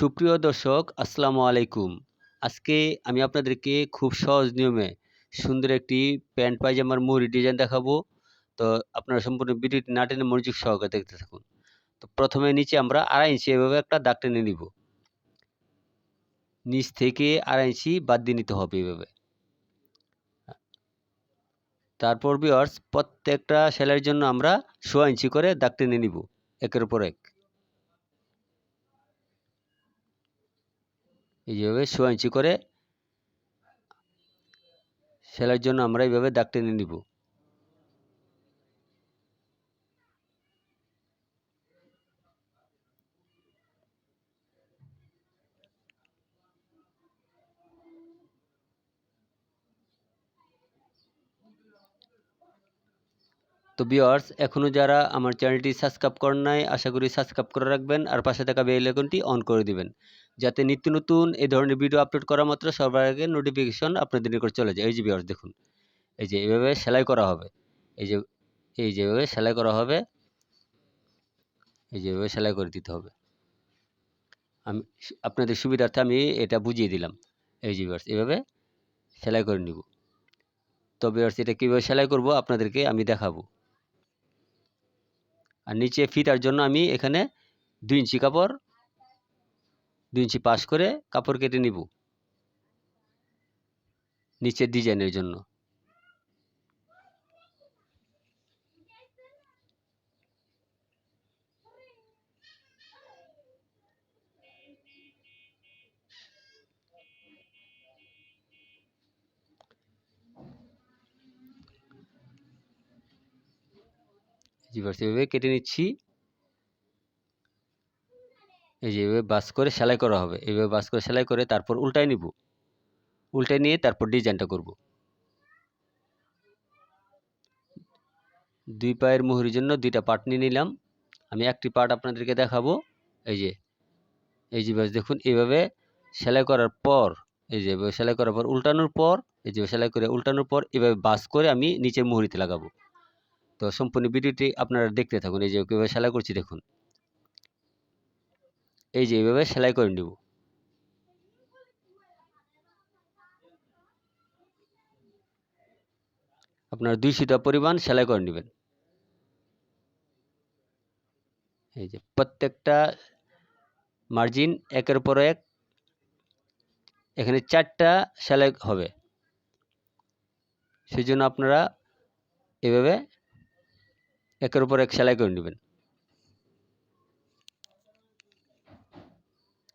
সুপ্রিয় দর্শক, আসসালামু আলাইকুম। আজকে আমি আপনাদেরকে খুব সহজ নিয়মে সুন্দর একটি প্যান্ট পায়জামার মুহুরি ডিজাইন দেখাবো। তো আপনারা সম্পূর্ণ ভিডিওটি না টেনে মনোযোগ সহকারে দেখতে থাকুন। তো প্রথমে নিচে আমরা আড়াই ইঞ্চি এভাবে একটা দাগ টেনে নিব। নিচ থেকে আড়াই ইঞ্চি বাদ দিয়ে নিতে হবে এভাবে। তারপর বিয়ার্স প্রত্যেকটা সেলাইয়ের জন্য আমরা সোয়া ইঞ্চি করে দাগ টেনে নিব, একের উপর এক। এই যেভাবে ইঞ্চি করে সেলাইয়ের জন্য আমরা এইভাবে দাগ টেনে নিব। তো বিয়ার্স এখনও যারা আমার চ্যানেলটি সাবস্ক্রাইব করেন নাই, আশা করি সাবস্ক্রাইব করে রাখবেন আর পাশে থাকা বেল আইকনটি অন করে দিবেন। যাতে নিত্য নতুন এই ধরনের ভিডিও আপলোড করা মাত্র সবার আগে নোটিফিকেশন আপনাদের নিকট চলে যায়। এই যে বিয়ার্স দেখুন, এই যে এভাবে সেলাই করা হবে, এই যে, এই যেভাবে সেলাই করা হবে, এই যেভাবে সেলাই করে দিতে হবে। আমি, আপনাদের সুবিধার্থে আমি এটা বুঝিয়ে দিলাম। এই যে বিয়ার্স এভাবে সেলাই করে নিব। তো বিয়ার্স এটা কীভাবে সেলাই করব আপনাদেরকে আমি দেখাবো। আর নিচে ফিতার জন্য আমি এখানে দুই ইঞ্চি কাপড় দুই ইঞ্চি পাশ করে কাপড় কেটে নিব। নিচের ডিজাইনের জন্য। কেটে নিচ্ছি। এই যে এভাবে বাস করে সেলাই করা হবে। এভাবে বাস করে সেলাই করে তারপর উল্টায় নিব। উল্টায় নিয়ে তারপর ডিজাইনটা করব। দুই পায়ের মুহুরির জন্য দুইটা পার্ট নিয়ে নিলাম। আমি একটি পার্ট আপনাদেরকে দেখাবো। এই যে এই যে দেখুন এইভাবে সেলাই করার পর, এই যে সেলাই করার পর, উল্টানোর পর, এই যে সেলাই করে উল্টানোর পর, এভাবে বাস করে আমি নিচের মুহুরিতে লাগাবো। তো সম্পূর্ণ ভিডিওটি আপনারা দেখতে থাকুন। এই যে কীভাবে সেলাই করছি দেখুন। এই যে এইভাবে সেলাই করে নেব। আপনার দুইশোটা পরিমাণ সেলাই করে নেবেন। এই যে প্রত্যেকটা মার্জিন একের পর এক এখানে চারটা সেলাই হবে। সেই জন্য আপনারা এভাবে একের উপর এক সেলাই করে নেবেন।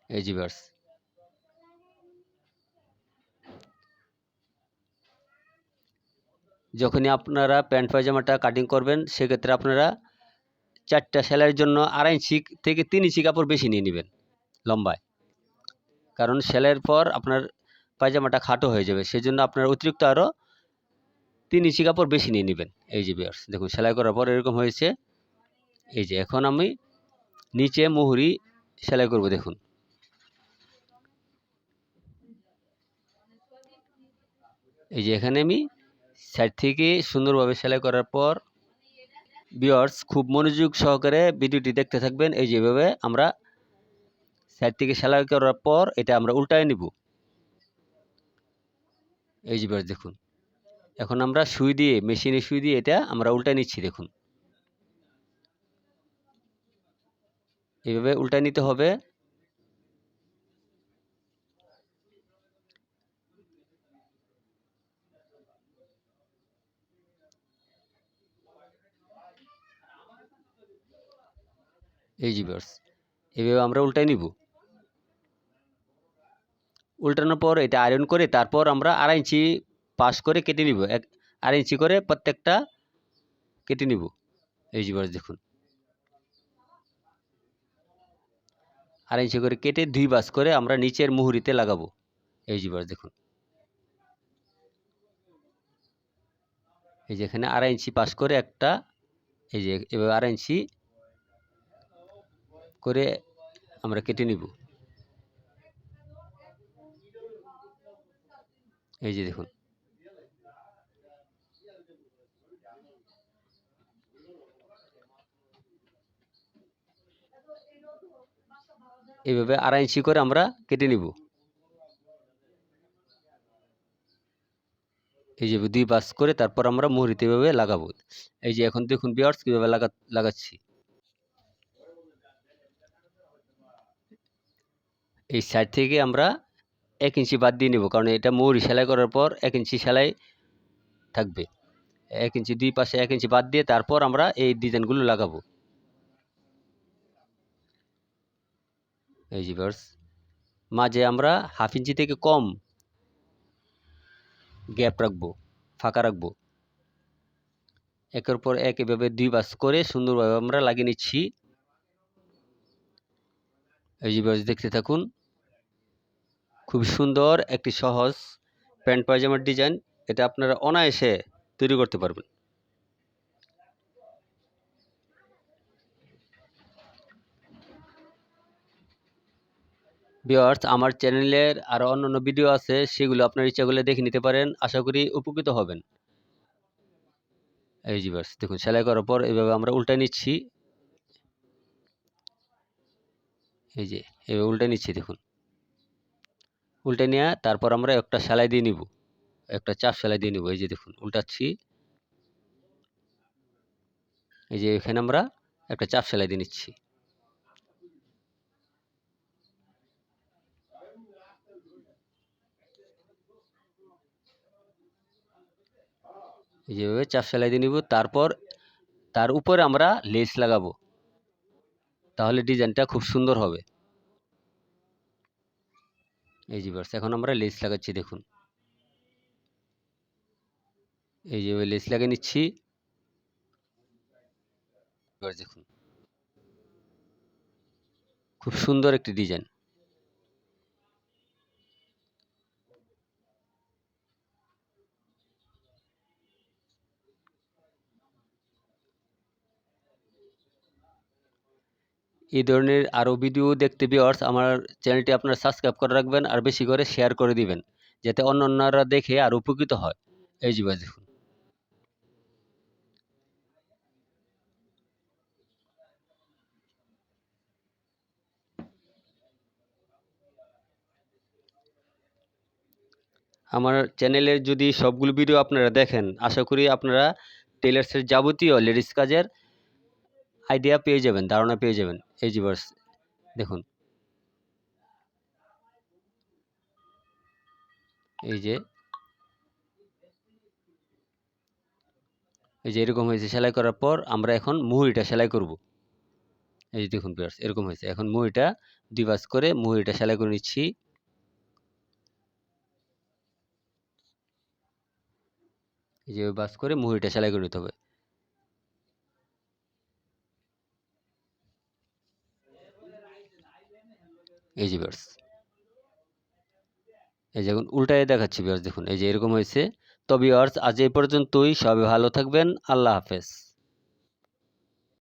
এই যখনই আপনারা প্যান্ট পায়জামাটা কাটিং করবেন, সেক্ষেত্রে আপনারা চারটা সেলাইয়ের জন্য আড়াই ইঞ্চি থেকে তিন ইঞ্চি কাপড় বেশি নিয়ে নেবেন, লম্বায়। কারণ সেলাইয়ের পর আপনার পায়জামাটা খাটো হয়ে যাবে সেই জন্য আপনার অতিরিক্ত আরও তিন ইঞ্চি কাপড় বেশি নিয়ে নেবেন। এই যে বিয়ার্স দেখুন, সেলাই করার পর এরকম হয়েছে। এই যে, এখন আমি নিচে মুহুরি সেলাই করব, দেখুন। এই যে এখানে আমি সাইড থেকে সুন্দরভাবে সেলাই করার পর বিয়ার্স খুব মনোযোগ সহকারে ভিডিওটি দেখতে থাকবেন। এই যেভাবে আমরা সাইড থেকে সেলাই করার পর এটা আমরা উল্টায় নিব। এই যে বিয়ার্স দেখুন। এখন আমরা সুই দিয়ে মেশিনে সুই দিয়ে এটা আমরা উল্টায় নিচ্ছি, দেখুন। এইভাবে উল্টায় নিতে হবে। এই জি বার্স এভাবে আমরা উল্টাই নিব। উল্টানোর পর এটা আয়রন করে তারপর আমরা আড়াই ইঞ্চি পাশ করে কেটে নিব। এক আড়াই ইঞ্চি করে প্রত্যেকটা কেটে নিব। এই জি বার্স দেখুন। আড়াই ইঞ্চি করে কেটে দুই বাস করে আমরা নিচের মুহুরিতে লাগাবো। এই জি বার্স দেখুন। এই যে এখানে আড়াই ইঞ্চি পাশ করে একটা এই যে এভাবে আড়াই ইঞ্চি করে আমরা কেটে নিব। এই যে দেখুন। এইভাবে আড়াই ইঞ্চি করে আমরা কেটে নিব। এই যে দুই পাশ করে তারপর আমরা মুহুরিতে এভাবে লাগাবো। এই যে এখন দেখুন বিয়ার্স কীভাবে লাগা, লাগাচ্ছি। এই সাইড থেকে আমরা এক ইঞ্চি বাদ দিয়ে নেব, কারণ এটা মৌরি সেলাই করার পর এক ইঞ্চি সেলাই থাকবে। এক ইঞ্চি দুই পাশে এক ইঞ্চি বাদ দিয়ে তারপর আমরা এই ডিজাইনগুলো লাগাবো। এই মাঝে আমরা হাফ ইঞ্চি থেকে কম গ্যাপ রাখব, ফাঁকা রাখব। একের পর এক এভাবে দুই পাশ করে সুন্দরভাবে আমরা লাগিয়ে নিচ্ছি। এই যে দেখতে থাকুন, খুব সুন্দর একটি সহজ প্যান্ট পায়জামার ডিজাইন এটা আপনারা অনায়াসে তৈরি করতে পারবেন। ভিওয়ার্স আমার চ্যানেলের আরও অন্যান্য ভিডিও আছে, সেগুলো আপনার ইচ্ছা করলে দেখে নিতে পারেন, আশা করি উপকৃত হবেন। এই জি দেখুন, সেলাই করার পর এভাবে আমরা উল্টায় নিচ্ছি। এই যে এভাবে উল্টে নিচ্ছি দেখুন। উল্টে নিয়ে তারপর আমরা একটা সেলাই দিয়ে নিব। একটা চাপ সেলাই দিয়ে নিব। এই যে দেখুন, উল্টাচ্ছি। এই যে এখানে আমরা একটা চাপ সেলাই দিয়ে নিচ্ছি। এই যেভাবে চাপ সেলাই দিয়ে নিব। তারপর তার উপরে আমরা লেস লাগাবো। তাহলে ডিজাইনটা খুব সুন্দর হবে। এই যে বার্স এখন আমরা লেস লাগাচ্ছি, দেখুন। এই যে লেস লাগিয়ে নিচ্ছি। দেখুন। খুব সুন্দর একটি ডিজাইন। এই ধরনের আরও ভিডিও দেখতে ভিওয়ার্স আমার চ্যানেলটি আপনারা সাবস্ক্রাইব করে রাখবেন আর বেশি করে শেয়ার করে দিবেন, যাতে অন্য অন্যরা দেখে আর উপকৃত হয়। এই যে দেখুন। আমার চ্যানেলের যদি সবগুলো ভিডিও আপনারা দেখেন, আশা করি আপনারা টেলার্সের যাবতীয় লেডিস কাজের আইডিয়া পেয়ে যাবেন, ধারণা পেয়ে যাবেন, এই বাস দেখুন। এই যে এই যে এরকম হয়েছে, সেলাই করার পর আমরা এখন মুহুরিটা সেলাই করব। এই যে দেখুন পিয়ার্স এরকম হয়েছে। এখন মুহুরিটা দুই বাস করে মুহুরিটা সেলাই করে নিচ্ছি। এই যে বাস করে মুহুরিটা সেলাই করে নিতে হবে। এই যে বিয়ার্স এই যে এখন উল্টায় দেখাচ্ছি বিয়ার্স দেখুন, এই যে এরকম হয়েছে। তো বিয়ার্স আজ এই পর্যন্তই, সবাই ভালো থাকবেন, আল্লাহ হাফেজ।